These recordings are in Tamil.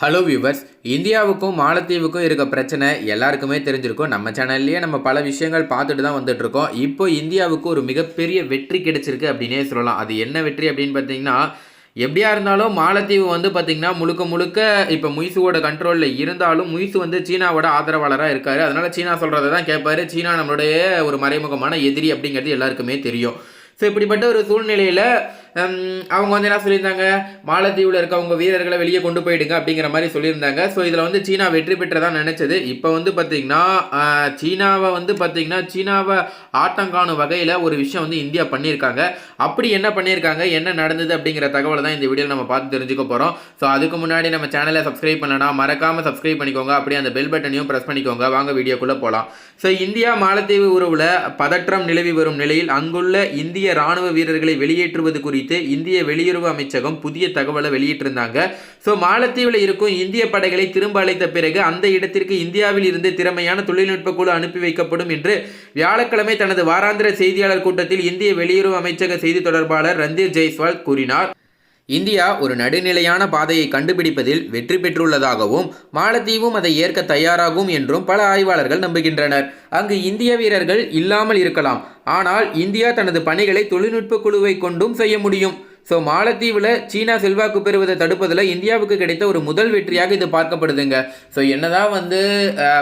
ஹலோ வியூவர்ஸ் இந்தியாவுக்கும் மாலத்தீவுக்கும் இருக்க பிரச்சனை எல்லாருக்குமே தெரிஞ்சிருக்கும். நம்ம சேனல்லையே நம்ம பல விஷயங்கள் பார்த்துட்டு தான் வந்துட்டுருக்கோம். இப்போ இந்தியாவுக்கு ஒரு மிகப்பெரிய வெற்றி கிடைச்சிருக்கு அப்படின்னே சொல்லலாம். அது என்ன வெற்றி அப்படின்னு பார்த்தீங்கன்னா எப்படியா இருந்தாலும் மாலத்தீவு வந்து பார்த்திங்கன்னா முழுக்க முழுக்க இப்போ முயசுவோட கண்ட்ரோலில் இருந்தாலும் முய்சு வந்து சீனாவோட ஆதரவாளராக இருக்காரு. அதனால சீனா சொல்கிறத தான் கேட்பாரு சீனா நம்மளுடைய ஒரு மறைமுகமான எதிரி அப்படிங்கிறது எல்லாருக்குமே தெரியும். ஸோ இப்படிப்பட்ட ஒரு சூழ்நிலையில் அவங்க வந்து என்ன சொல்லியிருந்தாங்க? மாலத்தீவில் இருக்கவங்க வீரர்களை வெளியே கொண்டு போயிடுங்க அப்படிங்கிற மாதிரி சொல்லியிருந்தாங்க. ஸோ இதில் வந்து சீனா வெற்றி பெற்றதாக நினச்சது. இப்போ வந்து பார்த்திங்கன்னா சீனாவை வந்து பார்த்திங்கன்னா சீனாவை ஆட்டம் காணும் வகையில் ஒரு விஷயம் வந்து இந்தியா பண்ணியிருக்காங்க. அப்படி என்ன பண்ணியிருக்காங்க? என்ன நடந்தது அப்படிங்கிற தகவலை தான் இந்த வீடியோவில் நம்ம பார்த்து தெரிஞ்சுக்க போகிறோம் ஸோ அதுக்கு முன்னாடி நம்ம சேனலை சப்ஸ்கிரைப் பண்ணலாம் மறக்காமல் சப்ஸ்கிரைப் பண்ணிக்கோங்க. அப்படியே அந்த பெல் பட்டனையும் ப்ரெஸ் பண்ணிக்கோங்க. வாங்க வீடியோக்குள்ளே போகலாம் ஸோ இந்தியா மாலத்தீவு உறவில் பதற்றம் நிலவி வரும் நிலையில் அங்குள்ள இந்திய ராணுவ வீரர்களை வெளியேற்றுவது குறித்து இந்திய வெளியுறவு அமைச்சகம் புதிய தகவலை வெளியிட்டிருந்தாங்க. ஸோ மாலத்தீவில் இருக்கும் இந்திய படைகளை திரும்ப அழைத்த பிறகு அந்த இடத்திற்கு இந்தியாவில் இருந்து திறமையான தொழில்நுட்ப குழு அனுப்பி வைக்கப்படும் என்று வியாழக்கிழமை தனது வாராந்திர செய்தியாளர் கூட்டத்தில் இந்திய வெளியுறவு அமைச்சக செய்தி தொடர்பாளர் ரந்தீர் ஜெய்ஸ்வால் கூறினார். இந்தியா ஒரு நடுநிலையான பாதையை கண்டுபிடிப்பதில் வெற்றி பெற்றுள்ளதாகவும் மாலத்தீவும் அதை ஏற்க தயாராகும் என்றும் பல ஆய்வாளர்கள் நம்புகின்றனர். அங்கு இந்திய வீரர்கள் இல்லாமல் இருக்கலாம். ஆனால் இந்தியா தனது பணிகளை தொழில்நுட்ப குழுவை கொண்டும் செய்ய முடியும். ஸோ மாலத்தீவில் சீனா செல்வாக்கு பெறுவதை தடுப்பதில் இந்தியாவுக்கு கிடைத்த ஒரு முதல் வெற்றியாக இது பார்க்கப்படுதுங்க. ஸோ என்னதான் வந்து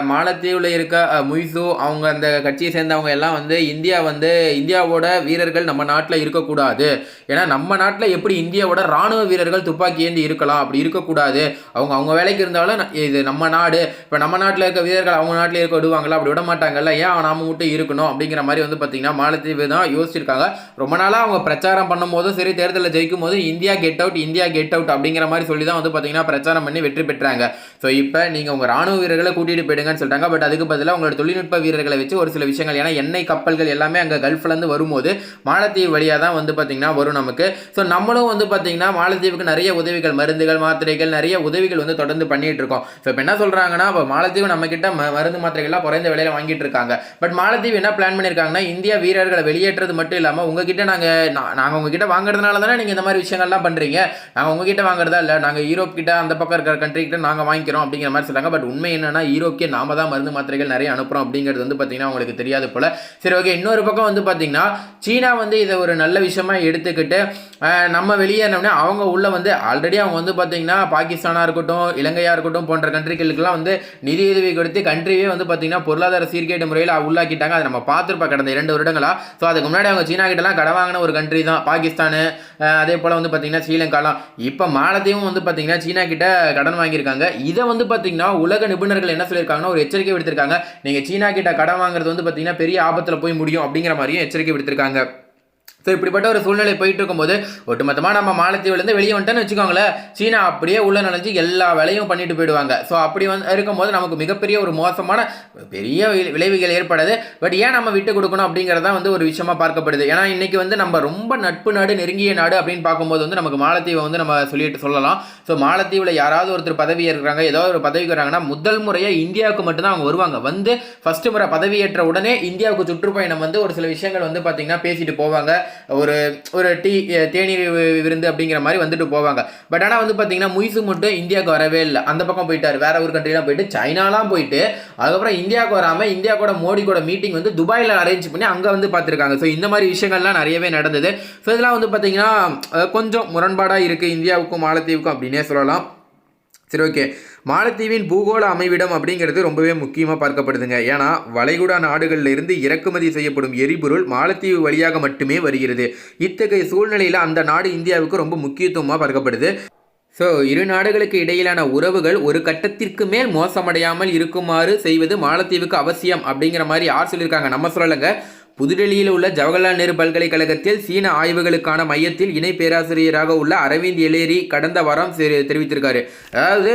மாலத்தீவில் இருக்க முய்சு அவங்க அந்த கட்சியை சேர்ந்தவங்க எல்லாம் வந்து இந்தியா வந்து இந்தியாவோட வீரர்கள் நம்ம நாட்டில் இருக்கக்கூடாது. ஏன்னா நம்ம நாட்டில் எப்படி இந்தியாவோட ராணுவ வீரர்கள் துப்பாக்கி ஏந்தி இருக்கலாம்? அப்படி இருக்கக்கூடாது. அவங்க அவங்க வேலைக்கு இருந்தாலும் இது நம்ம நாடு இப்போ நம்ம நாட்டில் இருக்க வீரர்கள் அவங்க நாட்டில் இருக்க விடுவாங்களா? அப்படி விட மாட்டாங்கல்ல. ஏன் நாம மட்டும் இருக்கணும்? அப்படிங்கிற மாதிரி வந்து பார்த்தீங்கன்னா மாலத்தீவு தான் யோசிச்சிருக்காங்க. ரொம்ப நாளாக அவங்க பிரச்சாரம் பண்ணும்போதும் சரி தேர்தலில் ஜெயிக்கும் போது India get out India get out அப்படிங்கிற மாதிரி சொல்லி தான் வந்து பார்த்தீங்கன்னா பிரச்சாரம் பண்ணி வெற்றி பெற்றாங்க. ஸோ இப்போ நீங்கள் உங்கள் ராணுவ வீரர்களை கூட்டிகிட்டு போயிடுங்கன்னு சொல்லிட்டாங்க பட் அதுக்கு பதிலாக உங்களோட தொழில்நுட்ப வீரர்களை வச்சு ஒரு சில விஷயங்கள் ஏன்னா எண்ணெய் கப்பல்கள் எல்லாமே அங்கே கல்ஃப்லேருந்து வரும்போது மாலத்தீவு வழியாக தான் வந்து பார்த்தீங்கன்னா வரும் நமக்கு. ஸோ நம்மளும் வந்து பார்த்தீங்கன்னா மாலத்தீவுக்கு நிறைய உதவிகள் மருந்துகள் மாத்திரைகள் நிறைய உதவிகள் வந்து தொடர்ந்து பண்ணிட்டு இருக்கோம். ஸோ இப்போ என்ன சொல்கிறாங்கன்னா இப்போ மாலத்தீவு நம்ம ம- மருந்து மாத்திரைகள்லாம் குறைந்த விலையில் வாங்கிட்டு இருக்காங்க. பட் மாலத்தீவு என்ன பிளான் பண்ணியிருக்காங்கன்னா இந்தியா வீரர்களை வெளியேற்றது மட்டும் இல்லாமல் உங்ககிட்ட நாங்கள் நாங்கள் உங்ககிட்ட வாங்குறதுனால தானே நீங்கள் இந்த மாதிரி விஷயங்கள்லாம் பண்ணுறீங்க நாங்கள் உங்ககிட்ட வாங்குறதா இல்லை நாங்கள் யூரோப் கிட்ட அந்த பக்கம் இருக்கிற கண்ட்ரி கிட்ட நாங்கள் வாங்கிக்கிறோம் அப்படிங்கிற மாதிரி சொல்கிறாங்க பட் உண்மை என்னன்னா யூரோப்கே நாம தான் மருந்து மாத்திரைகள் நிறைய அனுப்புகிறோம் அப்படிங்கிறது வந்து பார்த்தீங்கன்னா உங்களுக்கு தெரியாது போல. சரி ஓகே இன்னொரு பக்கம் வந்து பார்த்தீங்கன்னா சீனா வந்து இதை ஒரு நல்ல விஷயமா எடுத்துக்கிட்டு நம்ம வெளியேறினோம்னா அவங்க உள்ள வந்து ஆல்ரெடி அவங்க வந்து பார்த்தீங்கன்னா பாகிஸ்தானாக இருக்கட்டும் இலங்கையாக இருக்கட்டும் போன்ற கண்ட்ரிகளுக்கெல்லாம் வந்து நிதியுதவி கொடுத்து கண்ட்ரியே வந்து பார்த்தீங்கன்னா பொருளாதார சீர்கேடு முறையில் உள்ளாக்கிட்டாங்க. அதை நம்ம பார்த்துருப்போம் கடந்த இரண்டு வருடங்களா. ஸோ அதுக்கு முன்னாடி அவங்க சீனா கிட்டலாம் கடை வாங்கின ஒரு கண்ட்ரி தான். பாகிஸ்தானு அதே போல் வந்து பார்த்தீங்கன்னா ஸ்ரீலங்காலாம். இப்போ மாலத்தையும் வந்து பார்த்தீங்கன்னா சீனா கிட்ட கடன் வாங்கியிருக்காங்க. இதை வந்து பார்த்தீங்கன்னா உலக நிபுணர்கள் என்ன சொல்லியிருக்காங்கன்னா ஒரு எச்சரிக்கை விடுத்திருக்காங்க. நீங்கள் சீனா கிட்ட கடன் வாங்குறது வந்து பார்த்தீங்கன்னா பெரிய ஆபத்தில் போய் முடியும் அப்படிங்கிற மாதிரியும் எச்சரிக்கை விடுத்திருக்காங்க. ஸோ இப்படிப்பட்ட ஒரு சூழ்நிலை போயிட்டு இருக்கும்போது ஒட்டுமொத்தமாக நம்ம மாலத்தீவுலேருந்து வெளியே வந்துட்டேன்னு வச்சுக்கோங்களேன் சீனா அப்படியே உள்ள நுழைஞ்சு எல்லா வேலையும் பண்ணிட்டு போயிடுவாங்க. ஸோ அப்படி வந்து இருக்கும்போது நமக்கு மிகப்பெரிய ஒரு மோசமான பெரிய வி- விளைவுகள் ஏற்படாது. பட் ஏன் நம்ம விட்டு கொடுக்கணும் அப்படிங்கிறதா வந்து ஒரு விஷயமா பார்க்கப்படுது. ஏன்னா இன்றைக்கி வந்து நம்ம ரொம்ப நட்பு நாடு நெருங்கிய நாடு அப்படின்னு பார்க்கும்போது வந்து நமக்கு மாலத்தீவை வந்து நம்ம சொல்லிட்டு சொல்லலாம். ஸோ மாலத்தீவில் யாராவது ஒருத்தர் பதவி ஏற்கிறாங்க ஏதாவது ஒரு பதவிக்கு வராங்கன்னா முதல் முறையாக இந்தியாவுக்கு மட்டும்தான் அவங்க வருவாங்க. வந்து ஃபஸ்ட்டு முறை பதவியேற்ற உடனே இந்தியாவுக்கு சுற்றுப்பயணம் வந்து ஒரு சில விஷயங்கள் வந்து பார்த்திங்கன்னா பேசிட்டு போவாங்க. ஒரு ஒரு டீ தேநீர் விருந்து அப்படிங்கிற மாதிரி வந்துட்டு போவாங்க. பட் ஆனால் வந்து பார்த்தீங்கன்னா முயசு மட்டும் இந்தியாவுக்கு வரவே இல்லை. அந்த பக்கம் போயிட்டார். வேற ஒரு கண்ட்ரிலாம் போயிட்டு சைனாலாம் போயிட்டு அதுக்கப்புறம் இந்தியாவுக்கு வராமல் இந்தியா கூட மோடி கூட மீட்டிங் வந்து துபாயில் அரேஞ்ச் பண்ணி அங்கே வந்து பார்த்துருக்காங்க ஸோ இந்த மாதிரி விஷயங்கள்லாம் நிறையவே நடந்தது. ஸோ இதெல்லாம் வந்து பார்த்தீங்கன்னா கொஞ்சம் முரண்பாடாக இருக்குது இந்தியாவுக்கும் மாலத்தீவுக்கும் அப்படின்னே சொல்லலாம். சரி ஓகே மாலத்தீவின் பூகோள அமைவிடம் அப்படிங்கிறது ரொம்பவே முக்கியமாக பார்க்கப்படுதுங்க. ஏன்னா வளைகுடா நாடுகளில் இருந்து இறக்குமதி செய்யப்படும் எரிபொருள் மாலத்தீவு வழியாக மட்டுமே வருகிறது. இத்தகைய சூழ்நிலையில் அந்த நாடு இந்தியாவுக்கு ரொம்ப முக்கியத்துவமாக பார்க்கப்படுது. ஸோ இரு நாடுகளுக்கு இடையிலான உறவுகள் ஒரு கட்டத்திற்கு மேல் மோசமடையாமல் இருக்குமாறு செய்வது மாலத்தீவுக்கு அவசியம் அப்படிங்கிற மாதிரி யார் சொல்லியிருக்காங்க. நம்ம சொல்லலைங்க. புதுடெல்லியில் உள்ள ஜவஹர்லால் நேரு பல்கலைக்கழகத்தில் சீன ஆய்வுகளுக்கான மையத்தில் இணை பேராசிரியராக உள்ள அரவிந்த் எலேரி கடந்த வாரம் தெரிவித்திருக்காரு. அதாவது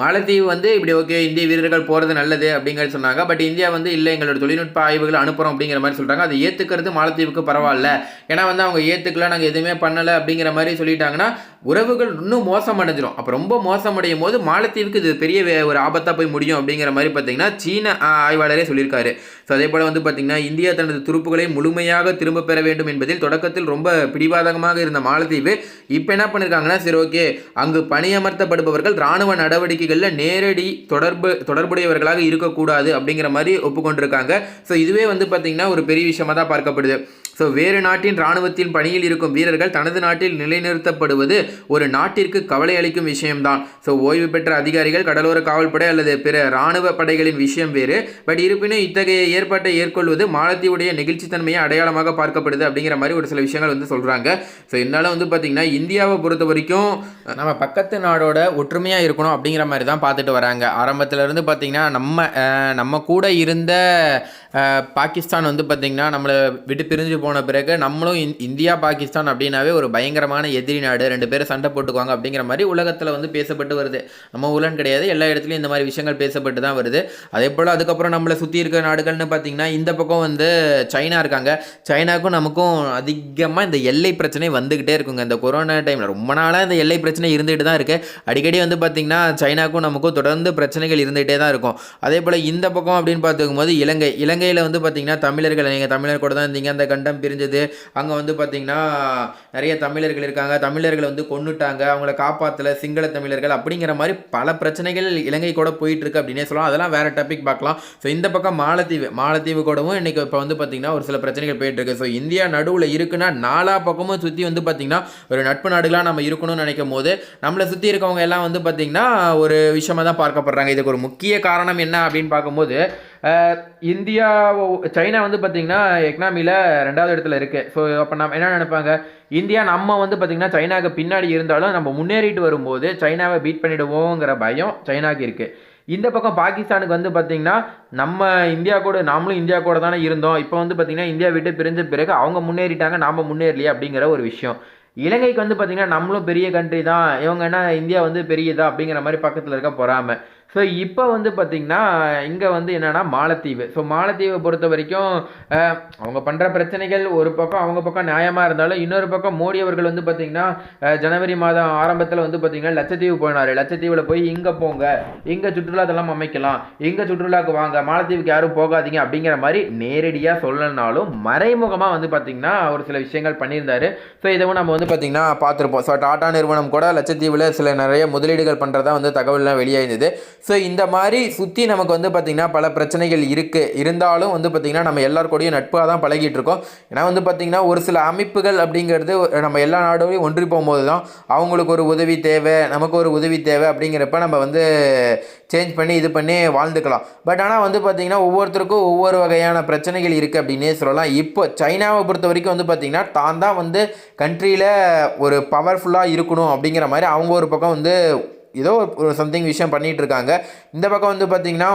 மாலத்தீவு வந்து இப்படி ஓகே இந்திய வீரர்கள் போகிறது நல்லது அப்படிங்கிறது சொன்னாங்க. பட் இந்தியா வந்து இல்லை எங்களோட தொழில்நுட்ப ஆய்வுகளை அனுப்புகிறோம் அப்படிங்கிற மாதிரி சொல்கிறாங்க அதை ஏற்றுக்கிறது மாலத்தீவுக்கு பரவாயில்ல. ஏன்னா வந்து அவங்க ஏற்றுக்கல நாங்கள் எதுவுமே பண்ணலை அப்படிங்கிற மாதிரி சொல்லிட்டாங்கன்னா உறவுகள் இன்னும் மோசம் அடைஞ்சிரும். அப்போ ரொம்ப மோசம் அடையும் போது மாலத்தீவுக்கு இது பெரிய ஒரு ஆபத்தாக போய் முடியும் அப்படிங்கிற மாதிரி பார்த்தீங்கன்னா சீன ஆய்வாளரே சொல்லியிருக்காரு. ஸோ அதே போல் வந்து பார்த்திங்கன்னா இந்தியா தனது துருப்புகளை முழுமையாக திரும்ப பெற வேண்டும் என்பதில் தொடக்கத்தில் ரொம்ப பிடிவாதமாக இருந்த மாலத்தீவு இப்போ என்ன பண்ணியிருக்காங்கன்னா சரி ஓகே அங்கு பணியமர்த்தப்படுபவர்கள் இராணுவ நடவடிக்கைகளில் நேரடி தொடர்பு தொடர்புடையவர்களாக இருக்கக்கூடாது அப்படிங்கிற மாதிரி ஒப்புக்கொண்டிருக்காங்க. ஸோ இதுவே வந்து பார்த்திங்கன்னா ஒரு பெரிய விஷயமாக தான் பார்க்கப்படுது. ஸோ வேறு நாட்டின் இராணுவத்தின் பணியில் இருக்கும் வீரர்கள் தனது நாட்டில் நிலைநிறுத்தப்படுவது ஒரு நாட்டிற்கு கவலை அளிக்கும் விஷயம்தான். ஸோ ஓய்வு பெற்ற அதிகாரிகள் கடலோர காவல்படை அல்லது பிற இராணுவ படைகளின் விஷயம் வேறு. பட் இருப்பினும் இத்தகைய ஏற்பாட்டை ஏற்கொள்வது மாலத்தீவுடைய நெகிழ்ச்சித்தன்மையை அடையாளமாக பார்க்கப்படுது அப்படிங்கிற மாதிரி ஒரு சில விஷயங்கள் வந்து சொல்கிறாங்க ஸோ இருந்தாலும் வந்து பார்த்திங்கன்னா இந்தியாவை பொறுத்த வரைக்கும் நம்ம பக்கத்து நாடோட ஒற்றுமையாக இருக்கணும் அப்படிங்கிற மாதிரி தான் பார்த்துட்டு வராங்க. ஆரம்பத்தில் இருந்து பார்த்திங்கன்னா நம்ம நம்ம கூட இருந்த பாகிஸ்தான் வந்து பார்த்திங்கன்னா நம்மளை விட்டு பிரிஞ்சு போன பிறகு நம்மளும் இந்- இந்தியா பாகிஸ்தான் அப்படின்னாவே ஒரு பயங்கரமான எதிரி நாடு. ரெண்டு பேரும் சண்டை போட்டுக்குவாங்க அப்படிங்கிற மாதிரி உலகத்தில் வந்து பேசப்பட்டு வருது. நம்ம ஊழன் கிடையாது. எல்லா இடத்துலையும் இந்த மாதிரி விஷயங்கள் பேசப்பட்டு தான் வருது. அதே போல் அதுக்கப்புறம் நம்மளை சுற்றி இருக்கிற நாடுகள்னு பார்த்திங்கன்னா இந்த பக்கம் வந்து சைனா இருக்காங்க. சைனாக்கும் நமக்கும் அதிகமாக இந்த எல்லை பிரச்சனை வந்துக்கிட்டே இருக்குங்க. இந்த கொரோனா டைமில் ரொம்ப நாளாக இந்த எல்லை பிரச்சனை இருந்துகிட்டு தான் இருக்குது அடிக்கடி வந்து பார்த்திங்கன்னா சைனாக்கும் நமக்கும் தொடர்ந்து பிரச்சனைகள் இருந்துகிட்டே தான் இருக்கும். அதே போல் இந்த பக்கம் அப்படின்னு பார்த்துக்கும் போது இலங்கை இலங்கை இலங்கையில் வந்து பார்த்திங்கன்னா தமிழர்கள் நீங்கள் தமிழர் கூட தான் இருந்தீங்க. அந்த கண்டம் பிரிஞ்சது. அங்கே வந்து பார்த்திங்கன்னா நிறைய தமிழர்கள் இருக்காங்க. தமிழர்களை வந்து கொன்னுட்டாங்க. அவங்கள காப்பாற்றல சிங்கள தமிழர்கள் அப்படிங்கிற மாதிரி பல பிரச்சனைகள் இலங்கை கூட போயிட்டுருக்கு அப்படின்னே சொல்லலாம். அதெல்லாம் வேறு டாபிக் பார்க்கலாம். ஸோ இந்த பக்கம் மாலத்தீவு மாலத்தீவு கூடவும் இன்னைக்கு இப்போ வந்து பார்த்திங்கன்னா ஒரு சில பிரச்சனைகள் போயிட்டுருக்கு. ஸோ இந்தியா நடுவில் இருக்குன்னா நாலா பக்கமும் சுற்றி வந்து பார்த்திங்கன்னா ஒரு நட்பு நாடுகளாக நம்ம இருக்கணும்னு நினைக்கும் போது நம்மளை சுற்றி இருக்கவங்க எல்லாம் வந்து பார்த்திங்கன்னா ஒரு விஷயமாக தான் பார்க்கப்படுறாங்க. இதுக்கு ஒரு முக்கிய காரணம் என்ன அப்படின்னு பார்க்கும்போது இந்தியா சைனா வந்து பார்த்திங்கன்னா எக்கனாமியில் ரெண்டாவது இடத்துல இருக்குது ஸோ அப்போ நம்ம என்ன நினைப்பாங்க? இந்தியா நம்ம வந்து பார்த்திங்கன்னா சைனாவுக்கு பின்னாடி இருந்தாலும் நம்ம முன்னேறிட்டு வரும்போது சைனாவை பீட் பண்ணிடுவோங்கிற பயம் சைனாக்கு இருக்குது இந்த பக்கம் பாகிஸ்தானுக்கு வந்து பார்த்திங்கன்னா நம்ம இந்தியா கூட நாமளும் இந்தியா கூட தானே இருந்தோம். இப்போ வந்து பார்த்திங்கன்னா இந்தியா விட்டு பிரிஞ்ச பிறகு அவங்க முன்னேறிட்டாங்க நாம் முன்னேறலையே அப்படிங்கிற ஒரு விஷயம். இலங்கைக்கு வந்து பார்த்திங்கன்னா நம்மளும் பெரிய கண்ட்ரி தான். இவங்க என்ன இந்தியா வந்து பெரியதா அப்படிங்கிற மாதிரி பக்கத்தில் இருக்க பொறாம. ஸோ இப்போ வந்து பார்த்திங்கன்னா இங்கே வந்து என்னென்னா மாலத்தீவு. ஸோ மாலத்தீவை பொறுத்த வரைக்கும் அவங்க பண்ணுற பிரச்சனைகள் ஒரு பக்கம் அவங்க பக்கம் நியாயமாக இருந்தாலும் இன்னொரு பக்கம் மோடி அவர்கள் வந்து பார்த்திங்கன்னா ஜனவரி மாதம் ஆரம்பத்தில் வந்து பார்த்திங்கன்னா லட்சத்தீவு போனார். லட்சத்தீவில் போய் இங்கே போங்க. இங்கே சுற்றுலா அமைக்கலாம். இங்கே சுற்றுலாவுக்கு வாங்க. மாலத்தீவுக்கு யாரும் போகாதீங்க. அப்படிங்கிற மாதிரி நேரடியாக சொல்லலைனாலும் மறைமுகமாக வந்து பார்த்திங்கன்னா ஒரு சில விஷயங்கள் பண்ணியிருந்தார். ஸோ இதுவும் நம்ம வந்து பார்த்திங்கன்னா பார்த்துருப்போம். ஸோ டாடா நிறுவனம் கூட லட்சத்தீவில் சில நிறைய முதலீடுகள் பண்ணுறதா வந்து தகவல்லாம் வெளியாயிருந்தது. ஸோ இந்த மாதிரி சுற்றி நமக்கு வந்து பார்த்திங்கன்னா பல பிரச்சனைகள் இருக்குது இருந்தாலும் வந்து பார்த்திங்கன்னா நம்ம எல்லார் கூடயும் நட்பாக தான் பழகிட்டு இருக்கோம். ஏன்னா வந்து பார்த்திங்கன்னா ஒரு சில அமைப்புகள் அப்படிங்கிறது நம்ம எல்லா நாடுகளையும் ஒன்றி போகும்போது தான் அவங்களுக்கு ஒரு உதவி தேவை நமக்கு ஒரு உதவி தேவை அப்படிங்கிறப்ப நம்ம வந்து சேஞ்ச் பண்ணி இது பண்ணி வாழ்ந்துக்கலாம். பட் ஆனால் வந்து பார்த்திங்கன்னா ஒவ்வொருத்தருக்கும் ஒவ்வொரு வகையான பிரச்சனைகள் இருக்குது அப்படின்னே சொல்லலாம். இப்போ சைனாவை பொறுத்த வரைக்கும் வந்து பார்த்திங்கன்னா தான் தான் வந்து கண்ட்ரியில் ஒரு பவர்ஃபுல்லாக இருக்கணும் அப்படிங்கிற மாதிரி அவங்க ஒரு பக்கம் வந்து ஏதோ ஒரு சம்திங் விஷயம் பண்ணிகிட்டு இருக்காங்க. இந்த பக்கம் வந்து பார்த்திங்கன்னா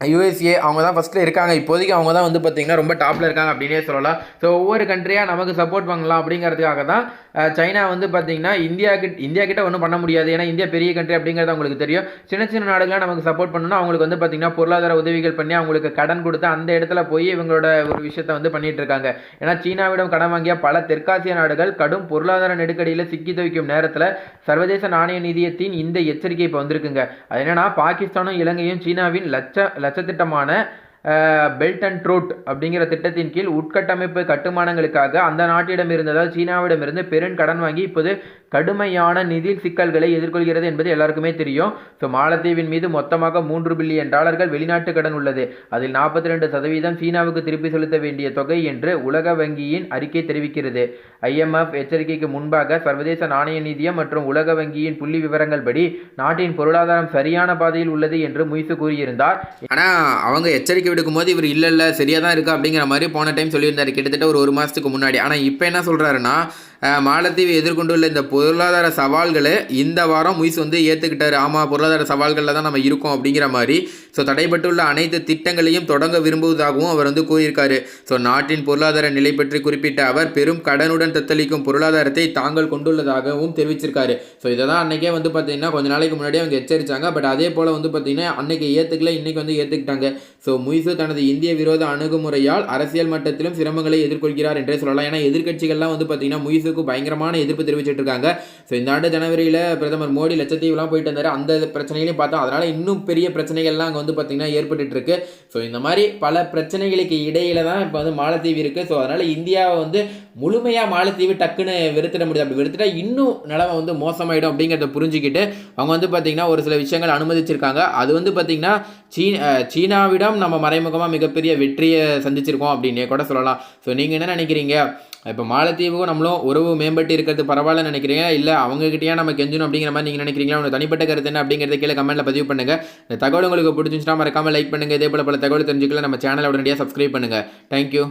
யூஎஸ்ஏ அவங்க தான் ஃபஸ்ட்டில் இருக்காங்க. இப்போதைக்கு அவங்க தான் வந்து பார்த்திங்கன்னா ரொம்ப டாப்பில் இருக்காங்க அப்படின்னே சொல்லலாம். ஸோ ஒவ்வொரு கண்ட்ரியாக நமக்கு சப்போர்ட் பண்ணலாம் அப்படிங்கிறதுக்காக தான் சைனா வந்து பார்த்திங்கன்னா இந்தியா கிட்ட இந்தியா கிட்ட ஒன்றும் பண்ண முடியாது. ஏன்னா இந்தியா பெரிய கண்ட்ரி அப்படிங்கிறது அவங்களுக்கு தெரியும். சின்ன சின்ன நாடுகளாக நமக்கு சப்போர்ட் பண்ணணும்னா அவங்களுக்கு வந்து பார்த்திங்கன்னா பொருளாதார உதவிகள் பண்ணி அவங்களுக்கு கடன் கொடுத்து அந்த இடத்துல போய் இவங்களோட ஒரு விஷயத்தை வந்து பண்ணிகிட்டு இருக்காங்க. ஏன்னா சீனாவிடம் கடன் வாங்கிய பல தெற்காசிய நாடுகள் கடும் பொருளாதார நெருக்கடியில் சிக்கி துவைக்கும் நேரத்தில் சர்வதேச நாணய நிதியத்தின் இந்த எச்சரிக்கை இப்போ வந்திருக்குங்க. அது என்னன்னா பாகிஸ்தானும் இலங்கையும் சீனாவின் லட்ச லட்சத்திட்டமான பெல்ட் அண்ட் ட்ரூட் அப்படிங்கிற திட்டத்தின் கீழ் உட்கட்டமைப்பு கட்டுமானங்களுக்காக அந்த நாட்டிடம் இருந்ததால் சீனாவிடமிருந்து பெரும் கடன் வாங்கி இப்போது கடுமையான நிதி சிக்கல்களை எதிர்கொள்கிறது என்பது எல்லாருக்குமே தெரியும். ஸோ மாலத்தீவின் மீது மொத்தமாக மூன்று பில்லியன் டாலர்கள் வெளிநாட்டு கடன் உள்ளது. அதில் நாற்பத்தி ரெண்டு சதவீதம் சீனாவுக்கு திருப்பி செலுத்த வேண்டிய தொகை என்று உலக வங்கியின் அறிக்கை தெரிவிக்கிறது. ஐஎம்எஃப் எச்சரிக்கைக்கு முன்பாக சர்வதேச நாணய நிதியம் மற்றும் உலக வங்கியின் புள்ளி விவரங்கள் படி நாட்டின் பொருளாதாரம் சரியான பாதையில் உள்ளது என்று முயசு கூறியிருந்தார். ஆனால் அவங்க எச்சரிக்கை விடுக்கும் போது இவர் இல்லை இல்லை சரியாக தான் இருக்கா அப்படிங்கிற மாதிரி போன டைம் சொல்லியிருந்தார். கிட்டத்தட்ட ஒரு ஒரு மாதத்துக்கு முன்னாடி. ஆனால் இப்போ என்ன சொல்கிறாருன்னா மாலத்தீவு எதிர்கொண்டுள்ள இந்த பொருளாதார சவால்களை இந்த வாரம் முய்ஸ் வந்து ஏற்றுக்கிட்டாரு ஆமாம் பொருளாதார சவால்களில் தான் நம்ம இருக்கோம் அப்படிங்கிற மாதிரி. ஸோ தடைப்பட்டுள்ள அனைத்து திட்டங்களையும் தொடங்க விரும்புவதாகவும் அவர் வந்து கூறியிருக்காரு. ஸோ நாட்டின் பொருளாதார நிலை பற்றி குறிப்பிட்ட அவர் பெரும் கடனுடன் தத்தளிக்கும் பொருளாதாரத்தை தாங்கள் கொண்டுள்ளதாகவும் தெரிவிச்சிருக்காரு. ஸோ இதை தான் அன்னைக்கே வந்து பார்த்தீங்கன்னா கொஞ்ச நாளைக்கு முன்னாடி அவங்க எச்சரித்தாங்க பட் அதே போல் வந்து பார்த்தீங்கன்னா அன்றைக்கி ஏற்றுக்கல இன்னைக்கு வந்து ஏற்றுக்கிட்டாங்க ஸோ முய்சு தனது இந்திய விரோத அணுகுமுறையால் அரசியல் மட்டத்திலும் சிரமங்களை எதிர்கொள்கிறார் என்றே சொல்லலாம். ஏன்னா எதிர்க்கட்சிகள்லாம் வந்து பார்த்தீங்கன்னா விஷயத்துக்கு பயங்கரமான எதிர்ப்பு தெரிவிச்சுட்டு இருக்காங்க. ஸோ இந்த ஆண்டு ஜனவரியில் பிரதமர் மோடி லட்சத்தீவுலாம் போயிட்டு இருந்தார் அந்த பிரச்சனைகளையும் பார்த்தோம். அதனால் இன்னும் பெரிய பிரச்சனைகள்லாம் அங்கே வந்து பார்த்திங்கன்னா ஏற்பட்டுட்டு இருக்கு. ஸோ இந்த மாதிரி பல பிரச்சனைகளுக்கு இடையில தான் இப்போ வந்து மாலத்தீவு இருக்குது ஸோ அதனால் இந்தியாவை வந்து முழுமையாக மாலத்தீவு டக்குன்னு வெறுத்திட முடியாது. அப்படி வெறுத்துட்டா இன்னும் நிலமை வந்து மோசமாயிடும் அப்படிங்கிறத புரிஞ்சுக்கிட்டு அவங்க வந்து பார்த்திங்கன்னா ஒரு சில விஷயங்கள் அனுமதிச்சிருக்காங்க. அது வந்து பார்த்திங்கன்னா சீ சீனாவிடம் நம்ம மறைமுகமாக மிகப்பெரிய வெற்றியை சந்திச்சிருக்கோம் அப்படின்னே கூட சொல்லலாம். ஸோ நீங்கள் என்ன நினைக்கிறீங்க? இப்போ மாலத்தீவுக்கும் நம்மளும் உறவு மேம்பட்டு இருக்கிறது பரவாயில்ல நினைக்கிறீங்க? இல்லை அவங்ககிட்டயே நம்ம கெஞ்சணும் அப்படிங்கிற மாதிரி நீங்கள் நினைக்கிறீங்களா? உங்கள் தனிப்பட்ட கருத்து என்ன அப்படிங்கிறத கீழே கமெண்ட்டில் பதிவு பண்ணுங்கள் இந்த தகவல் உங்களுக்கு பிடிச்சிச்சுன்னா மறக்காமல் லைக் பண்ணுங்க. இதே போல பல தகவல் தெரிஞ்சுக்கலாம் நம்ம சேனலை உடனடியாக சப்ஸ்கிரைப் பண்ணுங்கள் தேங்க்யூ